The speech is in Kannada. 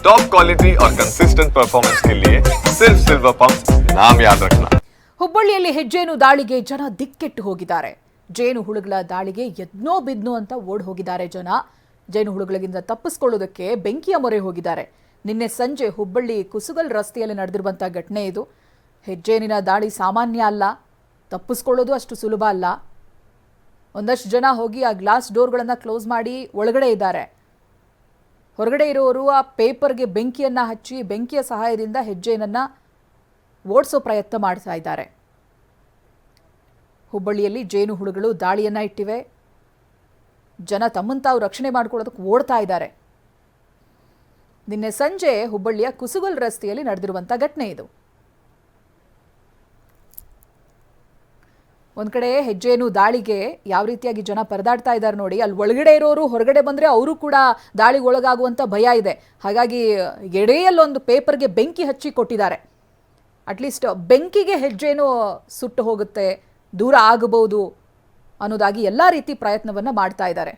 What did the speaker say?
टॉप क्वालिटी और कंसिस्टेंट परफॉर्मेंस के लिए सिर्फ सिल्वर पंप नाम याद रखना ಹುಬ್ಬಳ್ಳಿಯಲ್ಲಿ ಹೆಜ್ಜೇನು ದಾಳಿಗೆ ಜನ ದಿಕ್ಕೆಟ್ಟು ಹೋಗಿದ್ದಾರೆ ಜೇನು ಹುಳುಗಳ ದಾಳಿಗೆ ಎದ್ನೋ ಬಿದ್ನೋ ಅಂತ ಓಡ್ ಹೋಗಿದ್ದಾರೆ ಜನ ಜೇನು ಹುಳುಗಳಿಂದ ತಪ್ಪಿಸ್ಕೊಳ್ಳೋದಕ್ಕೆ ಬೆಂಕಿಯ ಮೊರೆ ಹೋಗಿದ್ದಾರೆ ನಿನ್ನೆ ಸಂಜೆ ಹುಬ್ಬಳ್ಳಿ ಕುಸುಗಲ್ ರಸ್ತೆಯಲ್ಲಿ ನಡೆದಿರುವಂಥ ಘಟನೆ ಇದು ಹೆಜ್ಜೇನಿನ ದಾಳಿ ಸಾಮಾನ್ಯ ಅಲ್ಲ ತಪ್ಪಿಸ್ಕೊಳ್ಳೋದು ಅಷ್ಟು ಸುಲಭ ಅಲ್ಲ ಒಂದಷ್ಟು ಜನ ಹೋಗಿ ಆ ಗ್ಲಾಸ್ ಡೋರ್ಗಳನ್ನು ಕ್ಲೋಸ್ ಮಾಡಿ ಒಳಗಡೆ ಇದ್ದಾರೆ ಹೊರಗಡೆ ಇರೋರು ಆ ಪೇಪರ್ಗೆ ಬೆಂಕಿಯನ್ನು ಹಚ್ಚಿ ಬೆಂಕಿಯ ಸಹಾಯದಿಂದ ಹೆಜ್ಜೆಯನ್ನು ಓಡಿಸೋ ಪ್ರಯತ್ನ ಮಾಡ್ತಾ ಇದ್ದಾರೆ. ಹುಬ್ಬಳ್ಳಿಯಲ್ಲಿ ಜೇನು ಹುಳುಗಳು ದಾಳಿಯನ್ನ ಇಟ್ಟಿವೆ. ಜನ ತಮ್ಮನ್ನು ತಾವು ರಕ್ಷಣೆ ಮಾಡ್ಕೊಳ್ಳೋದಕ್ಕೆ ಓಡ್ತಾ ಇದ್ದಾರೆ. ನಿನ್ನೆ ಸಂಜೆ ಹುಬ್ಬಳ್ಳಿಯ ಕುಸುಗಲ್ ರಸ್ತೆಯಲ್ಲಿ ನಡೆದಿರುವಂಥ ಘಟನೆ ಇದು. ಒಂದ್ ಕಡೆ ಹೆಜ್ಜೆನು ದಾಳಿಗೆ ಯಾವ ರೀತಿಯಾಗಿ ಜನ ಪರದಾಡ್ತಾ ಇದ್ದಾರೆ ನೋಡಿ, ಅಲ್ಲಿ ಒಳಗಡೆ ಇರೋರು ಹೊರಗಡೆ ಬಂದ್ರೆ ಅವರು ಕೂಡ ದಾಳಿಗೆ ಒಳಗಾಗುವಂತ ಭಯ ಇದೆ. ಹಾಗಾಗಿ ಎಡೆಯಲ್ಲೊಂದು ಪೇಪರ್ಗೆ ಬೆಂಕಿ ಹಚ್ಚಿ ಕೊಟ್ಟಿದ್ದಾರೆ. ಅಟ್ಲೀಸ್ಟ್ ಬೆಂಕಿಗೆ ಹೆಜ್ಜೆನು ಸುಟ್ಟು ಹೋಗುತ್ತೆ, ದೂರ ಆಗಬಹುದು ಅನ್ನೋದಾಗಿ ಎಲ್ಲ ರೀತಿ ಪ್ರಯತ್ನವನ್ನ ಮಾಡ್ತಾ ಇದ್ದಾರೆ.